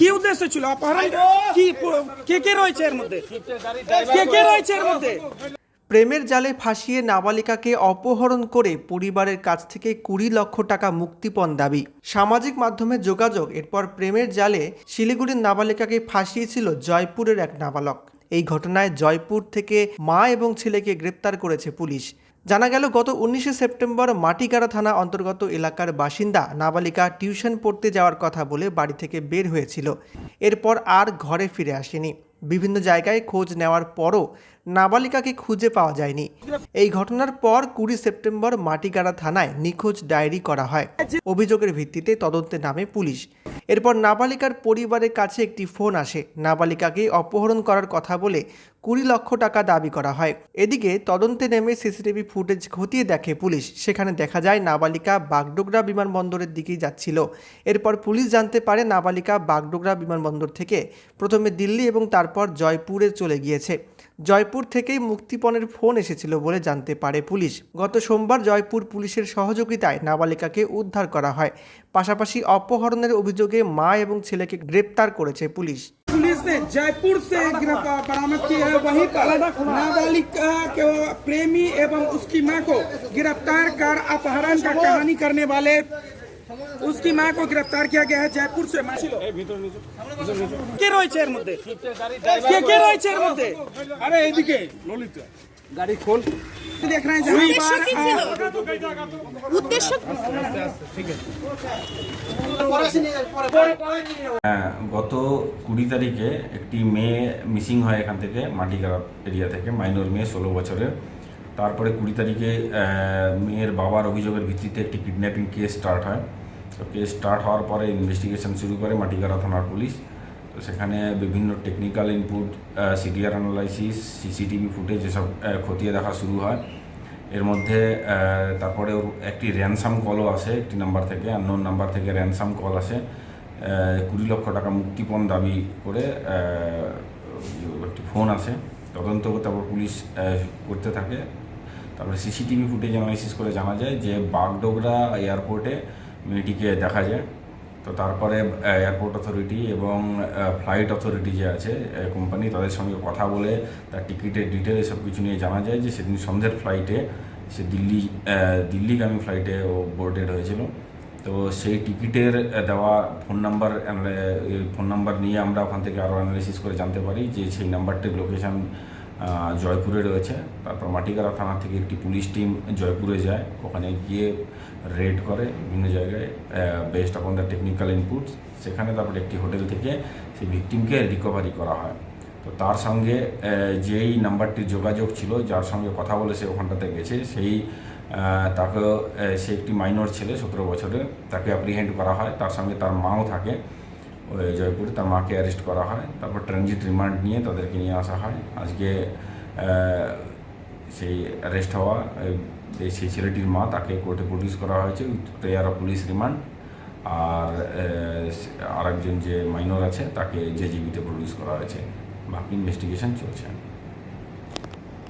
কি উদ্দেশ্য ছিল? অপহরণ? কি কে কে রয়েছে এর মধ্যে? কে কে রয়েছে এর মধ্যে? প্রেমের জালে ফাঁসিয়ে নাবালিকাকে অপহরণ করে পরিবারের কাছ থেকে কুড়ি লক্ষ টাকা মুক্তিপণ দাবি। সামাজিক মাধ্যমে যোগাযোগ এরপর প্রেমের জালে শিলিগুড়ির নাবালিকাকে ফাঁসিয়েছিল জয়পুরের এক নাবালক। এই ঘটনায় জয়পুর থেকে মা এবং ছেলেকে গ্রেপ্তার করেছে পুলিশ। জানা গেল, গত উনিশে সেপ্টেম্বর মাটিগাড়া থানা অন্তর্গত এলাকার বাসিন্দা নাবালিকা টিউশন পড়তে যাওয়ার কথা বলে বাড়ি থেকে বের হয়েছিল। এরপর আর ঘরে ফিরে আসেনি। বিভিন্ন জায়গায় খোঁজ নেওয়ার পরও নাবালিকাকে খুঁজে পাওয়া যায়নি। এই ঘটনার পর কুড়ি সেপ্টেম্বর মাটিগাড়া থানায় নিখোঁজ ডায়েরি করা হয়। অভিযোগের ভিত্তিতে তদন্তে নামে পুলিশ। এরপর নাবালিকার পরিবারের কাছে একটি ফোন আসে। নাবালিকাকে অপহরণ করার কথা বলে কুড়ি লক্ষ টাকা দাবি করা হয়। এদিকে তদন্তে নেমে সিসিটিভি ফুটেজ খতিয়ে দেখে পুলিশ। সেখানে দেখা যায়, নাবালিকা বাগডোগরা বিমানবন্দরের দিকেই যাচ্ছিল। এরপর পুলিশ জানতে পারে, নাবালিকা বাগডোগরা বিমানবন্দর থেকে প্রথমে দিল্লি এবং তারপর জয়পুরে চলে গিয়েছে। জয়পুর থেকেই মুক্তিপণের ফোন এসেছিল বলে জানতে পারে পুলিশ গত সোমবার জয়পুর পুলিশের সহযোগিতায় নাবালিকাকে উদ্ধার করা হয় পাশাপাশি অপহরণের অভিযোগে মা এবং ছেলেকে গ্রেপ্তার করেছে পুলিশ पुलिस ने जयपुर से गिरफ्तार बरामद की है वहीं पर नाबालिका के प्रेमी एवं उसकी मां को गिरफ्तार कर अपहरण का कहानी करने वाले उसकी मां को गिरफ्तार किया गया है जयपुर से কে রয়েছে এর মধ্যে কে কে রয়েছে এর মধ্যে আরে এইদিকে ললিতা গাড়ি খোল देख रहे हैं जहाँ উদ্দেশ্য কি ছিল पर উদ্দেশ্য হ্যাঁ, গত কুড়ি তারিখে একটি মেয়ে মিসিং হয় এখান থেকে মাটিগাড়া এরিয়া থেকে মাইনর মেয়ে ষোলো বছরের তারপরে কুড়ি তারিখে মেয়ের বাবার অভিযোগের ভিত্তিতে একটি কিডন্যাপিং কেস স্টার্ট হয়। তো কেস স্টার্ট হওয়ার পরে ইনভেস্টিগেশন শুরু করে মাটিগাড়া থানার পুলিশ। তো সেখানে বিভিন্ন technical input CDR analysis CCTV footage এসব খতিয়ে দেখা শুরু হয়। এর মধ্যে তারপরে একটি র্যানসাম কলও আসে, একটি নাম্বার থেকে আননোন নাম্বার থেকে র্যানসাম কল আসে। কুড়ি লক্ষ টাকা মুক্তিপণ দাবি করে একটি ফোন আসে। তদন্ত তারপর পুলিশ করতে থাকে। তারপরে সিসিটিভি ফুটেজ অ্যানালাইসিস করে জানা যায় যে বাগডোগরা এয়ারপোর্টে মেয়েটিকে দেখা যায়। তো তারপরে এয়ারপোর্ট অথরিটি এবং ফ্লাইট অথরিটি যে আছে কোম্পানি, তাদের সঙ্গে কথা বলে, তার টিকিটের ডিটেল এসব কিছু নিয়ে জানা যায় যে সেদিন সন্ধ্যের ফ্লাইটে, সে দিল্লি দিল্লিগামী ফ্লাইটে ও বোর্ডেড হয়েছিল। তো সেই টিকিটের দেওয়া ফোন নাম্বার ফোন নাম্বার নিয়ে আমরা ওখান থেকে আরও অ্যানালিসিস করে জানতে পারি যে সেই নাম্বারটির লোকেশান জয়পুরে রয়েছে। তারপর মাটিগাড়া থানা থেকে একটি পুলিশ টিম জয়পুরে যায়। ওখানে গিয়ে রেড করে বিভিন্ন জায়গায় based on the technical inputs সেখানে তারপর একটি হোটেল থেকে সেই ভিকটিমকে রিকভারি করা হয়। তো তার সঙ্গে যেই নাম্বারটির যোগাযোগ ছিল, যার সঙ্গে কথা বলে সে ওখানটাতে গেছে। সেই তাকে সে একটি মাইনর ছেলে, সতেরো বছরের, তাকে অ্যাপ্রিহেন্ড করা হয়। তার সঙ্গে তার মাও থাকে। জয়পুরে তার মাকে অ্যারেস্ট করা হয়। তারপর ট্রানজিট রিমান্ড নিয়ে তাদেরকে নিয়ে আসা হয়। আজকে সেই অ্যারেস্ট হওয়া সেই ছেলেটির মা তাকে কোর্টে প্রডিউস করা হয়েছে। প্রেয়ার অফ পুলিশ রিমান্ড আর আরেকজন যে মাইনর আছে তাকে জেজিবিতে প্রডিউস করা হয়েছে। বাকি ইনভেস্টিগেশন চলছে।